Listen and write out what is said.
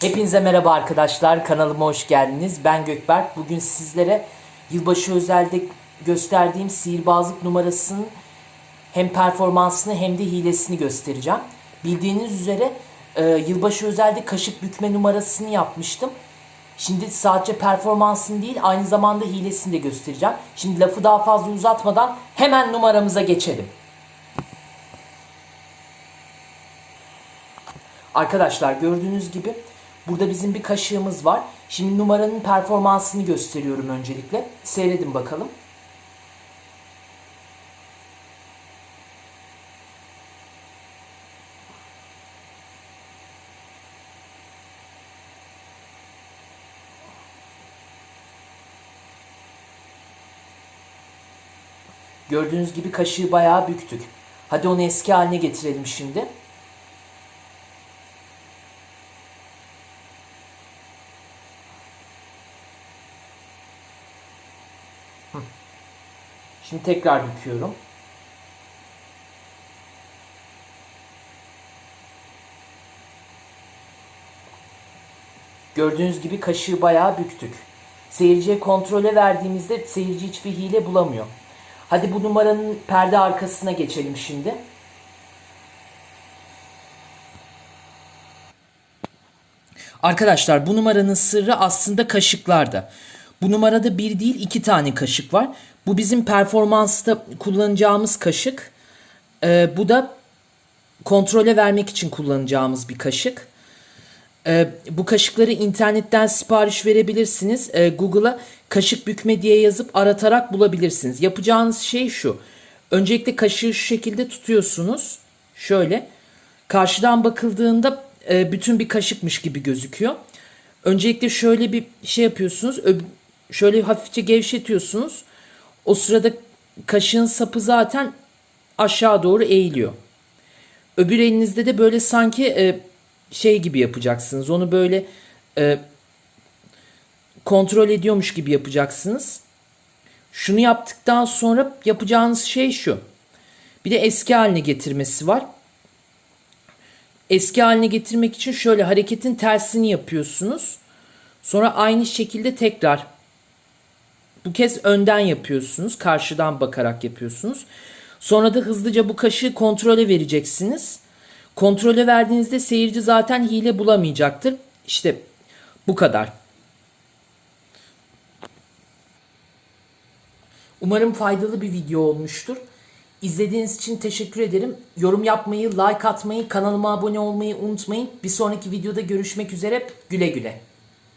Hepinize merhaba arkadaşlar. Kanalıma hoş geldiniz. Ben Gökberk. Bugün sizlere yılbaşı özelde gösterdiğim sihirbazlık numarasının hem performansını hem de hilesini göstereceğim. Bildiğiniz üzere e, yılbaşı özelde kaşık bükme numarasını yapmıştım. Şimdi sadece performansını değil aynı zamanda hilesini de göstereceğim. Şimdi lafı daha fazla uzatmadan hemen numaramıza geçelim. Arkadaşlar gördüğünüz gibi burada bizim bir kaşığımız var. Şimdi numaranın performansını gösteriyorum öncelikle. Seyredin bakalım. Gördüğünüz gibi kaşığı bayağı büktük. Hadi onu eski haline getirelim şimdi. Şimdi tekrar büküyorum. Gördüğünüz gibi kaşığı bayağı büktük. Seyirciye kontrole verdiğimizde seyirci hiçbir hile bulamıyor. Hadi bu numaranın perde arkasına geçelim şimdi. Arkadaşlar bu numaranın sırrı aslında kaşıklarda. Bu numarada bir değil iki tane kaşık var. Bu bizim performansta kullanacağımız kaşık. Ee, bu da kontrole vermek için kullanacağımız bir kaşık. Ee, bu kaşıkları internetten sipariş verebilirsiniz. Ee, Google'a kaşık bükme diye yazıp aratarak bulabilirsiniz. Yapacağınız şey şu. Öncelikle kaşığı şu şekilde tutuyorsunuz. Şöyle. Karşıdan bakıldığında e, bütün bir kaşıkmış gibi gözüküyor. Öncelikle şöyle bir şey yapıyorsunuz. Şöyle hafifçe gevşetiyorsunuz. O sırada kaşığın sapı zaten aşağı doğru eğiliyor. Öbür elinizde de böyle sanki e, şey gibi yapacaksınız. Onu böyle e, kontrol ediyormuş gibi yapacaksınız. Şunu yaptıktan sonra yapacağınız şey şu. Bir de eski haline getirmesi var. Eski haline getirmek için şöyle hareketin tersini yapıyorsunuz. Sonra aynı şekilde tekrar bu kez önden yapıyorsunuz. Karşıdan bakarak yapıyorsunuz. Sonra da hızlıca bu kaşığı kontrole vereceksiniz. Kontrole verdiğinizde seyirci zaten hile bulamayacaktır. İşte bu kadar. Umarım faydalı bir video olmuştur. İzlediğiniz için teşekkür ederim. Yorum yapmayı, like atmayı, kanalıma abone olmayı unutmayın. Bir sonraki videoda görüşmek üzere. Güle güle.